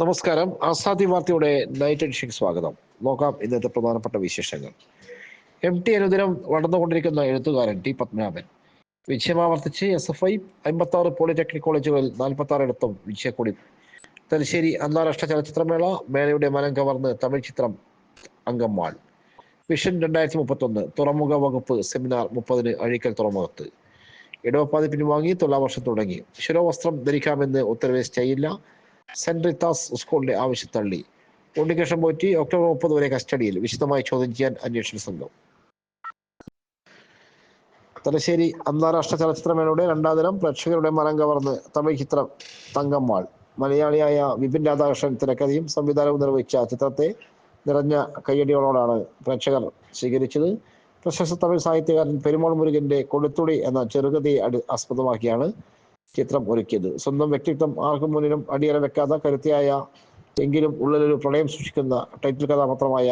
നമസ്കാരം. ആസാദി വാർത്തയുടെ night edition സ്വാഗതം. നോക്കാം ഇന്നത്തെ പ്രധാനപ്പെട്ട വിശേഷങ്ങൾ. എം ടി അനുദിനം വളർന്നുകൊണ്ടിരിക്കുന്ന എഴുത്തുകാരൻ ടി പത്മനാഭൻ. വിജയമാവർത്തിച്ച് എസ് എഫ് ഐ അമ്പത്തി ആറ് പോളിടെക്നിക് കോളേജുകളിൽ നാൽപ്പത്തി ആറിടത്തും വിജയക്കൊടി. തലശ്ശേരി അന്താരാഷ്ട്ര ചലച്ചിത്രമേള മേളയുടെ മനം കവർന്ന് തമിഴ് ചിത്രം അങ്കമ്മാൾ വിഷൻ രണ്ടായിരത്തി മുപ്പത്തൊന്ന് തുറമുഖ വകുപ്പ് സെമിനാർ മുപ്പതിന് അഴീക്കൽ തുറമുഖത്ത്. ഇടവപ്പാതി പിൻവാങ്ങി തുലാവർഷം തുടങ്ങി. ശിരോവസ്ത്രം ധരിക്കാമെന്ന് ഉത്തരവ് സ്റ്റേയില്ല സെന്റ് റിത്താസ് സ്കൂളിന്റെ ആവശ്യം തള്ളി. ഉണ്ണികൃഷ്ണൻ പോറ്റി ഒക്ടോബർ മുപ്പത് വരെ കസ്റ്റഡിയിൽ വിശദമായി ചോദ്യം ചെയ്യാൻ അന്വേഷണ സംഘം. തലശ്ശേരി അന്താരാഷ്ട്ര ചലച്ചിത്രമേളയുടെ രണ്ടാം ദിനം പ്രേക്ഷകരുടെ മനം കവർന്ന് തമിഴ് ചിത്രം തങ്കമ്മാൾ. മലയാളിയായ വിപിൻ രാധാകൃഷ്ണൻ തിരക്കഥയും സംവിധാനവും നിർവഹിച്ച ചിത്രത്തെ നിറഞ്ഞ കയ്യടികളോടാണ് പ്രേക്ഷകർ സ്വീകരിച്ചത്. പ്രശസ്ത തമിഴ് സാഹിത്യകാരൻ പെരുമാൾ മുരുകന്റെ കൊടുത്തുടി എന്ന ചെറുകഥയെ ആസ്പദമാക്കിയാണ് ചിത്രം ഒരുക്കിയത്. സ്വന്തം വ്യക്തിത്വം ആർക്കും മുന്നിലും അടിയറ വെക്കാത്ത കരുത്തിയായ എങ്കിലും ഉള്ളിലൊരു പ്രളയം സൃഷ്ടിക്കുന്ന ടൈറ്റിൽ കഥാപാത്രമായ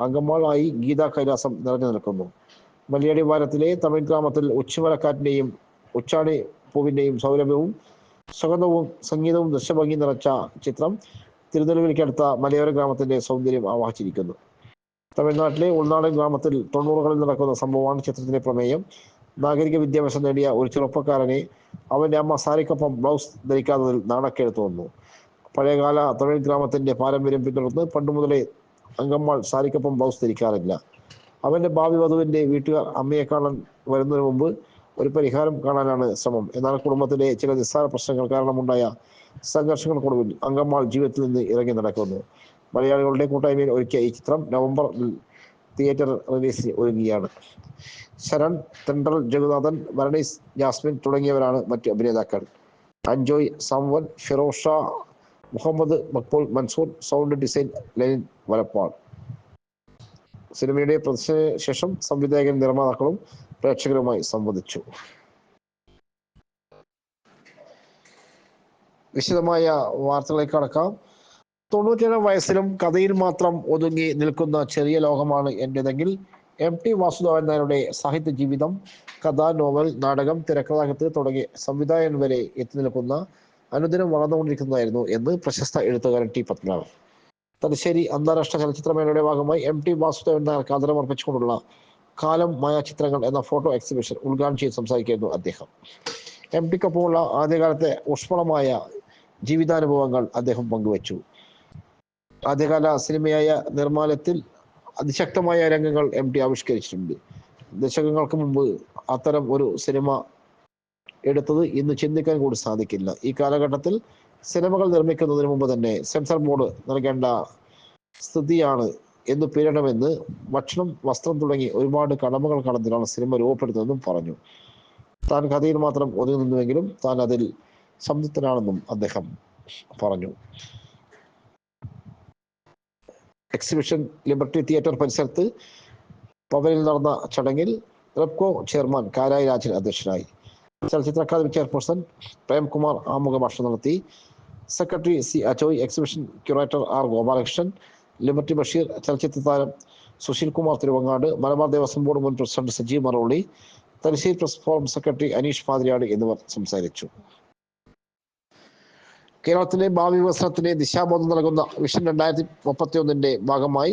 അങ്കമാളായി ഗീതാ കൈലാസം നിറഞ്ഞു നിൽക്കുന്നു. മലയാളി വാരത്തിലെ തമിഴ് ഗ്രാമത്തിൽ ഉച്ചമലക്കാറ്റിന്റെയും ഉച്ചാണി പൂവിന്റെയും സൗരഭ്യവും സുഗന്ധവും സംഗീതവും ദൃശ്യഭംഗി നിറച്ച ചിത്രം തിരുനെൽവേലിക്കടുത്ത മലയോര ഗ്രാമത്തിന്റെ സൗന്ദര്യം ആവാഹിച്ചിരിക്കുന്നു. തമിഴ്നാട്ടിലെ ഉൾനാടൻ ഗ്രാമത്തിൽ തൊണ്ണൂറുകളിൽ നടക്കുന്ന സംഭവമാണ് ചിത്രത്തിന്റെ പ്രമേയം. നാഗരിക വിദ്യാഭ്യാസം നേടിയ ഒരു ചെറുപ്പക്കാരനെ അവന്റെ അമ്മ സാരിക്കൊപ്പം ബ്ലൗസ് ധരിക്കാത്തതിൽ നാണക്കേട് തോന്നുന്നു. പഴയകാല തമിഴ് ഗ്രാമത്തിന്റെ പാരമ്പര്യം പിന്തുടർന്ന് പണ്ട് മുതലേ അങ്കമ്മാൾ സാരിക്കൊപ്പം ബ്ലൗസ് ധരിക്കാറില്ല. അവന്റെ ഭാവി വധുവിന്റെ വീട്ടുകാർ അമ്മയെ കാണാൻ വരുന്നതിന് മുമ്പ് ഒരു പരിഹാരം കാണാനാണ് ശ്രമം. എന്നാൽ കുടുംബത്തിലെ ചില നിസ്സാര പ്രശ്നങ്ങൾ കാരണമുണ്ടായ സംഘർഷങ്ങൾക്കൊടുവിൽ അങ്കമ്മാൾ ജീവിതത്തിൽ നിന്ന് ഇറങ്ങി നടക്കുന്നു. മലയാളികളുടെ കൂട്ടായ്മയിൽ ഒരുക്കിയ ഈ ചിത്രം നവംബറിൽ തിയേറ്റർ റിലീസിന് ഒരുങ്ങിയാണ് ശരൺ തെണ്ടൽ ജഗുനാഥൻ വരണീസ് ജാസ്മിൻ തുടങ്ങിയവരാണ് മറ്റ് അഭിനേതാക്കൾ. അഞ്ജോയ് സംവൻ ഫിറോഷ മുഹമ്മദ് മക്ബൂൽ മൻസൂർ സൗണ്ട് ഡിസൈൻ ലൈൻ വലപ്പാൾ. സിനിമയുടെ പ്രദർശന ശേഷം സംവിധായകൻ നിർമ്മാതാക്കളും പ്രേക്ഷകരുമായി സംവദിച്ചു. വിശദമായ വാർത്തകളിലേക്ക് കടക്കാം. തൊണ്ണൂറ്റേഴാം വയസ്സിലും കഥയിൽ മാത്രം ഒതുങ്ങി നിൽക്കുന്ന ചെറിയ ലോകമാണ് എന്റെതെങ്കിൽ എം ടി വാസുദേവൻ നായരുടെ സാഹിത്യ ജീവിതം കഥ നോവൽ നാടകം തിരക്കഥാകൃത്ത് തുടങ്ങി സംവിധായകൻ വരെ എത്തി നിൽക്കുന്ന അനുദിനം വളർന്നുകൊണ്ടിരിക്കുന്നതായിരുന്നു എന്ന് പ്രശസ്ത എഴുത്തുകാരൻ ടി പത്മനാഭൻ. തലശ്ശേരി അന്താരാഷ്ട്ര ചലച്ചിത്രമേളയുടെ ഭാഗമായി എം ടി വാസുദേവൻ നായർക്ക് ആദരമർപ്പിച്ചുകൊണ്ടുള്ള കാലം മായാചിത്രങ്ങൾ എന്ന ഫോട്ടോ എക്സിബിഷൻ ഉദ്ഘാടനം ചെയ്ത് സംസാരിക്കുകയായിരുന്നു അദ്ദേഹം. എം ടിക്കൊപ്പമുള്ള ആദ്യകാലത്തെ ഊഷ്മളമായ ജീവിതാനുഭവങ്ങൾ അദ്ദേഹം പങ്കുവച്ചു. ആദ്യകാല സിനിമയായ നിർമ്മാലത്തിൽ അതിശക്തമായ രംഗങ്ങൾ എം ടി ആവിഷ്കരിച്ചിട്ടുണ്ട്. ദശകങ്ങൾക്ക് മുമ്പ് അത്തരം ഒരു സിനിമ എടുത്തത് ഇന്ന് ചിന്തിക്കാൻ കൂടി സാധിക്കില്ല. ഈ കാലഘട്ടത്തിൽ സിനിമകൾ നിർമ്മിക്കുന്നതിന് മുമ്പ് തന്നെ സെൻസർ ബോർഡ് നൽകേണ്ട സ്ഥിതിയാണ് എന്ന് പിരണമെന്ന് ഭക്ഷണം വസ്ത്രം തുടങ്ങി ഒരുപാട് കടമകൾ കടന്നിട്ടാണ് സിനിമ രൂപപ്പെടുത്തുന്നതെന്നും പറഞ്ഞു. താൻ കഥയിൽ മാത്രം ഒതുങ്ങി നിന്നുവെങ്കിലും താൻ അതിൽ സംതൃപ്തനാണെന്നും അദ്ദേഹം പറഞ്ഞു. എക്സിബിഷൻ ലിബർട്ടി തിയേറ്റർ പരിസരത്ത് പവനിൽ നടന്ന ചടങ്ങിൽ റെപ്കോ ചെയർമാൻ കാരായി രാജൻ അധ്യക്ഷനായി. ചലച്ചിത്ര അക്കാദമി ചെയർപേഴ്സൺ പ്രേംകുമാർ ആമുഖ ഭാഷണം നടത്തി. Secretary C Ajoy exhibition curator R Gopalakrishnan liberty Basheer ചലച്ചിത്ര താരം സുശീൽ കുമാർ തിരുവങ്ങാട് മലബാർ ദേവസ്വം ബോർഡ് മുൻ president Sajeev Maroli Thalassery press forum secretary Aneesh Pathirad എന്നിവർ സംസാരിച്ചു. കേരളത്തിലെ ഭാവി വികസനത്തിന് ദിശാബോധം നൽകുന്ന വിഷൻ രണ്ടായിരത്തി മുപ്പത്തി ഒന്നിന്റെ ഭാഗമായി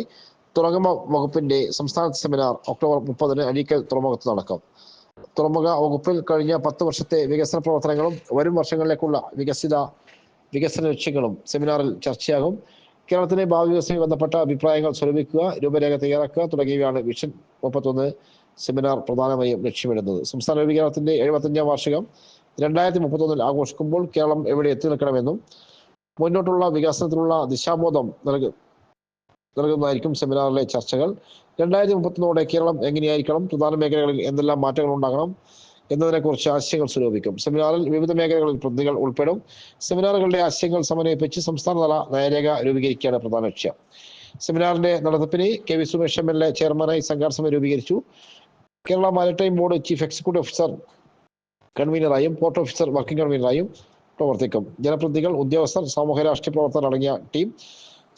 തുറമുഖ വകുപ്പിന്റെ സംസ്ഥാന സെമിനാർ ഒക്ടോബർ മുപ്പതിന് അഴീക്കൽ തുറമുഖത്ത് നടക്കും. തുറമുഖ വകുപ്പിൽ കഴിഞ്ഞ പത്ത് വർഷത്തെ വികസന പ്രവർത്തനങ്ങളും വരും വർഷങ്ങളിലേക്കുള്ള വികസിത വികസന ലക്ഷ്യങ്ങളും സെമിനാറിൽ ചർച്ചയാകും. കേരളത്തിലെ ഭാവി വികസനവുമായി ബന്ധപ്പെട്ട അഭിപ്രായങ്ങൾ സ്വരൂപിക്കുക രൂപരേഖ തയ്യാറാക്കുക തുടങ്ങിയവയാണ് വിഷൻ മുപ്പത്തൊന്ന് സെമിനാർ പ്രധാനമായും ലക്ഷ്യമിടുന്നത്. സംസ്ഥാന രൂപീകരണത്തിന്റെ എഴുപത്തഞ്ചാം വാർഷികം രണ്ടായിരത്തി മുപ്പത്തൊന്നിൽ ആഘോഷിക്കുമ്പോൾ കേരളം എവിടെ എത്തി നിൽക്കണമെന്നും മുന്നോട്ടുള്ള വികസനത്തിനുള്ള ദിശാബോധം നൽകും നൽകുന്നതായിരിക്കും സെമിനാറിലെ ചർച്ചകൾ. രണ്ടായിരത്തി മുപ്പത്തൊന്നോടെ കേരളം എങ്ങനെയായിരിക്കണം? പ്രധാന മേഖലകളിൽ എന്തെല്ലാം മാറ്റങ്ങൾ ഉണ്ടാകണം? എന്നതിനെക്കുറിച്ച് ആശയങ്ങൾ സ്വരൂപിക്കും. സെമിനാറിൽ വിവിധ മേഖലകളിൽ പ്രതിനിധികൾ ഉൾപ്പെടും. സെമിനാറുകളുടെ ആശയങ്ങൾ സമന്വയിപ്പിച്ച് സംസ്ഥാനതല നയരേഖ രൂപീകരിക്കുകയാണ് പ്രധാന ലക്ഷ്യം. സെമിനാറിന്റെ നടത്തിപ്പിന് K V Sumesh M L A ചെയർമാനായി സംഘാർ സമിതി രൂപീകരിച്ചു. Kerala maritime board chief executive officer കൺവീനറായും port officer working കൺവീനറായും പ്രവർത്തിക്കും. ജനപ്രതിനിധികൾ ഉദ്യോഗസ്ഥർ സാമൂഹ്യ രാഷ്ട്രീയ പ്രവർത്തകർ അടങ്ങിയ ടീം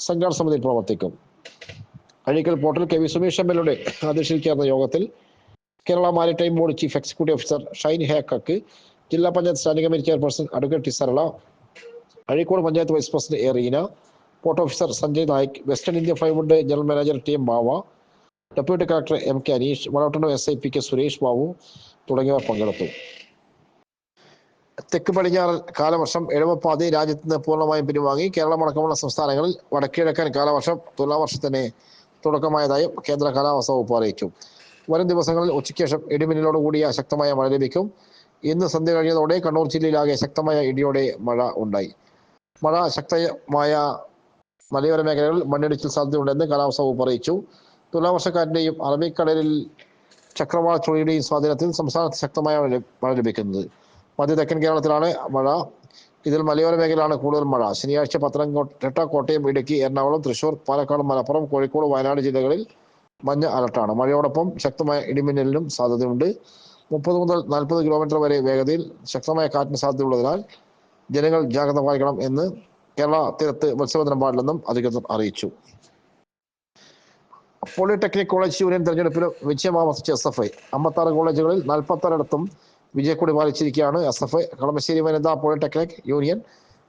സംഘാടന സമിതിയിൽ പ്രവർത്തിക്കും. Azhikkal portal K V Sumesh M L എയുടെ അധ്യക്ഷതയിൽ ചേർന്ന യോഗത്തിൽ Kerala maritime board chief executive officer Shine ഹേക്കക്ക് ജില്ലാ panchayat standing committee chairperson advocate T Sarala Azhikode panchayat vice president A Reena port officer Sanjay Naik western India plywood general manager T M Bava deputy collector M K Aneesh Valapattanam S I P K Suresh Babu തുടങ്ങിയവർ പങ്കെടുത്തു. തെക്ക് പടിഞ്ഞാറൻ കാലവർഷം എഴുപപ്പാതി രാജ്യത്ത് നിന്ന് പൂർണമായും പിൻവാങ്ങി കേരളമടക്കമുള്ള സംസ്ഥാനങ്ങളിൽ വടക്കിഴക്കൻ കാലവർഷം തുലാവർഷത്തിന് തുടക്കമായതായും കേന്ദ്ര കാലാവസ്ഥാ വകുപ്പ് അറിയിച്ചു. വരും ദിവസങ്ങളിൽ ഉച്ചയ്ക്ക് ശേഷം ഇടിമിന്നലോട് കൂടിയ ശക്തമായ മഴ ലഭിക്കും. ഇന്ന് സന്ധ്യ കഴിഞ്ഞതോടെ കണ്ണൂർ ജില്ലയിലാകെ ശക്തമായ ഇടിയോടെ മഴ ഉണ്ടായി. മഴ ശക്തമായ മലയോര മേഖലകളിൽ മണ്ണിടിച്ചിൽ സാധ്യതയുണ്ടെന്ന് കാലാവസ്ഥാ വകുപ്പ് അറിയിച്ചു. തുലാവർഷക്കാരന്റെയും അറബിക്കടലിൽ ചക്രവാള സ്വാധീനത്തിൽ സംസ്ഥാനത്ത് ശക്തമായ മഴ ലഭിക്കുന്നത്. മധ്യ തെക്കൻ കേരളത്തിലാണ് മഴ. ഇതിൽ മലയോര മേഖലയിലാണ് കൂടുതൽ മഴ. ശനിയാഴ്ച പത്തനംതിട്ട കോട്ടയം ഇടുക്കി എറണാകുളം തൃശൂർ പാലക്കാട് മലപ്പുറം കോഴിക്കോട് വയനാട് ജില്ലകളിൽ മഞ്ഞ അലർട്ടാണ്. മഴയോടൊപ്പം ശക്തമായ ഇടിമിന്നലിനും സാധ്യതയുണ്ട്. മുപ്പത് മുതൽ നാൽപ്പത് കിലോമീറ്റർ വരെ വേഗതയിൽ ശക്തമായ കാറ്റിന് സാധ്യതയുള്ളതിനാൽ ജനങ്ങൾ ജാഗ്രത പാലിക്കണം എന്ന് കേരള തീരത്ത് മത്സ്യബന്ധനം പാടില്ലെന്നും അധികൃതർ അറിയിച്ചു. പോളിടെക്നിക് കോളേജ് യൂണിയൻ തെരഞ്ഞെടുപ്പിലും വിജയം ആവർത്തിച്ച എസ് എഫ് ഐ. അമ്പത്താറ് കോളേജുകളിൽ നാൽപ്പത്താറിടത്തും വിജയക്കൊടി പാലിച്ചിരിക്കുകയാണ് എസ് എഫ് ഐ കളമശ്ശേരി വനിതാ പോളിടെക്നിക് യൂണിയൻ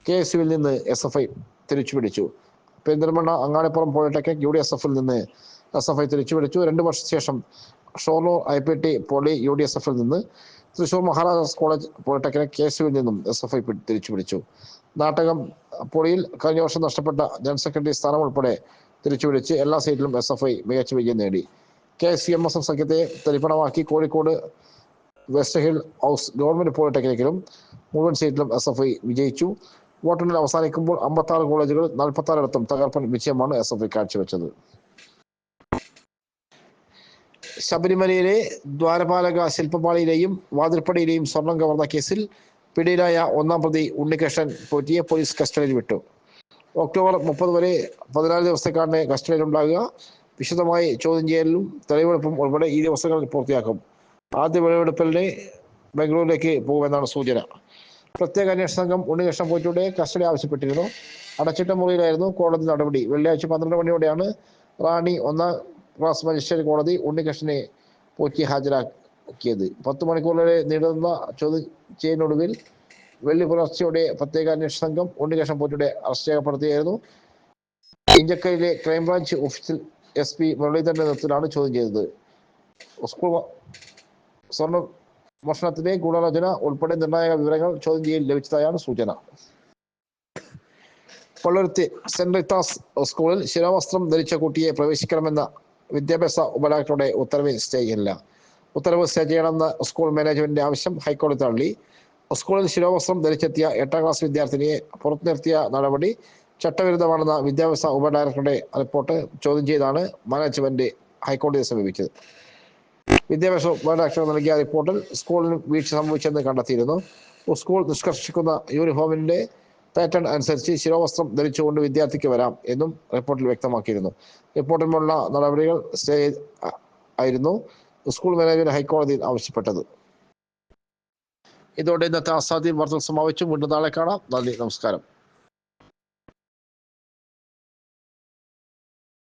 കെ എസ് യുവിൽ നിന്ന് S F I തിരിച്ചുപിടിച്ചു. Perinthalmanna Angadipuram polytechnic U D S എഫിൽ നിന്ന് എസ് എഫ് ഐ തിരിച്ചുപിടിച്ചു. രണ്ടു വർഷശേഷം Shoranur I P T poly U D S എഫിൽ നിന്ന് Thrissur Maharajas college polytechnic K S യുവിൽ നിന്നും എസ് എഫ് ഐ തിരിച്ചുപിടിച്ചു. നാട്ടകം പൊളിയിൽ കഴിഞ്ഞ വർഷം നഷ്ടപ്പെട്ട ജനറൽ സെക്രട്ടറി സ്ഥാനം ഉൾപ്പെടെ തിരിച്ചുപിടിച്ച് എല്ലാ സീറ്റിലും എസ് എഫ് ഐ മികച്ച വിജയം നേടി. K C M S F സഖ്യത്തെ തരിപ്പണമാക്കി Kozhikode west hill house government പോളിടെക്നിക്കിലും മുഴുവൻ സീറ്റിലും എസ് എഫ് ഐ വിജയിച്ചു. വോട്ടെണ്ണൽ അവസാനിക്കുമ്പോൾ അമ്പത്തി ആറ് കോളേജുകൾ നാൽപ്പത്തി ആറിടത്തും തകർപ്പൻ വിജയമാണ് എസ് എഫ് ഐ കാഴ്ചവെച്ചത്. ശബരിമലയിലെ ദ്വാരപാലക ശില്പപാളിയിലെയും വാതിൽപ്പടിയിലെയും സ്വർണം കവർന്ന കേസിൽ പിടിയിലായ ഒന്നാം പ്രതി ഉണ്ണികൃഷ്ണൻ പോറ്റിയെ പോലീസ് കസ്റ്റഡിയിൽ വിട്ടു. ഒക്ടോബർ മുപ്പത് വരെ പതിനാല് ദിവസത്തേക്കാണ് കസ്റ്റഡിയിലുണ്ടാകുക. വിശദമായി ചോദ്യം ചെയ്യലും തെളിവെടുപ്പും ഉൾപ്പെടെ ഈ ദിവസങ്ങളിൽ പൂർത്തിയാക്കും. ആദ്യ വെളിവെടുപ്പലിന് ബംഗളൂരിലേക്ക് പോകുമെന്നാണ് സൂചന. പ്രത്യേക അന്വേഷണ സംഘം ഉണ്ണികൃഷ്ണൻ പോറ്റിയുടെ കസ്റ്റഡി ആവശ്യപ്പെട്ടിരുന്നു. അടച്ചിട്ട മുറിയിലായിരുന്നു കോടതി നടപടി. വെള്ളിയാഴ്ച പന്ത്രണ്ട് മണിയോടെയാണ് റാണി ഒന്നാം ക്ലാസ് മജിസ്ട്രേറ്റ് കോടതി ഉണ്ണികൃഷ്ണനെ പോറ്റി ഹാജരാക്കിയത്. പത്ത് മണിക്കൂറിലെ നീണ്ടുന്ന ചോദ്യം ചെയ്യുന്നൊടുവിൽ വെള്ളി പുലർച്ചെയോടെ പ്രത്യേക അന്വേഷണ സംഘം ഉണ്ണികൃഷ്ണൻ പോറ്റിയുടെ അറസ്റ്റ് രേഖപ്പെടുത്തിയായിരുന്നു. ഇഞ്ചക്കയിലെ ക്രൈംബ്രാഞ്ച് ഓഫീസിൽ എസ് പി മുരളീധരന്റെ നേതൃത്വത്തിലാണ് ചോദ്യം ചെയ്തത്. സ്കൂൾ സ്വർണ മോഷണത്തിലെ ഗൂഢാലോചന ഉൾപ്പെടെ നിർണായക വിവരങ്ങൾ ചോദ്യം ചെയ്യൽ ലഭിച്ചതായാണ് സൂചന. പള്ളുരുത്തി സെന്റ് റിത്താസ് സ്കൂളിൽ ശിരവസ്ത്രം ധരിച്ച കുട്ടിയെ പ്രവേശിക്കണമെന്ന വിദ്യാഭ്യാസ ഉപഡയറക്ടറുടെ ഉത്തരവിൽ സ്റ്റേ ചെയ്യില്ല ഉത്തരവ് സ്റ്റേ ചെയ്യണമെന്ന സ്കൂൾ മാനേജ്മെന്റിന്റെ ആവശ്യം ഹൈക്കോടതി തള്ളി. സ്കൂളിൽ ശിരോവസ്ത്രം ധരിച്ചെത്തിയ എട്ടാം ക്ലാസ് വിദ്യാർത്ഥിനിയെ പുറത്തു നിർത്തിയ നടപടി ചട്ടവിരുദ്ധമാണെന്ന വിദ്യാഭ്യാസ ഉപഡയറക്ടറുടെ റിപ്പോർട്ട് ചോദ്യം ചെയ്താണ് മാനേജ്മെന്റ് ഹൈക്കോടതിയെ സമീപിച്ചത്. വിദ്യാഭ്യാസ ഉപഡയറക്ടർ നൽകിയ റിപ്പോർട്ടിൽ സ്കൂളിന് വീഴ്ച സംഭവിച്ചെന്ന് കണ്ടെത്തിയിരുന്നു. സ്കൂൾ നിഷ്കർഷിക്കുന്ന യൂണിഫോമിന്റെ പാറ്റേൺ അനുസരിച്ച് ശിരോവസ്ത്രം ധരിച്ചുകൊണ്ട് വിദ്യാർത്ഥിക്ക് വരാം എന്നും റിപ്പോർട്ടിൽ വ്യക്തമാക്കിയിരുന്നു. റിപ്പോർട്ടിലുള്ള നടപടികൾ സ്റ്റേ ആയിരുന്നു സ്കൂൾ മാനേജ്മെന്റ് ഹൈക്കോടതിയിൽ ആവശ്യപ്പെട്ടത്. ഇതോടെ ഇന്നത്തെ ആസാദി വാർത്തകൾ സമാപിച്ചു. വീണ്ടും നാളെ കാണാം. നന്ദി നമസ്കാരം.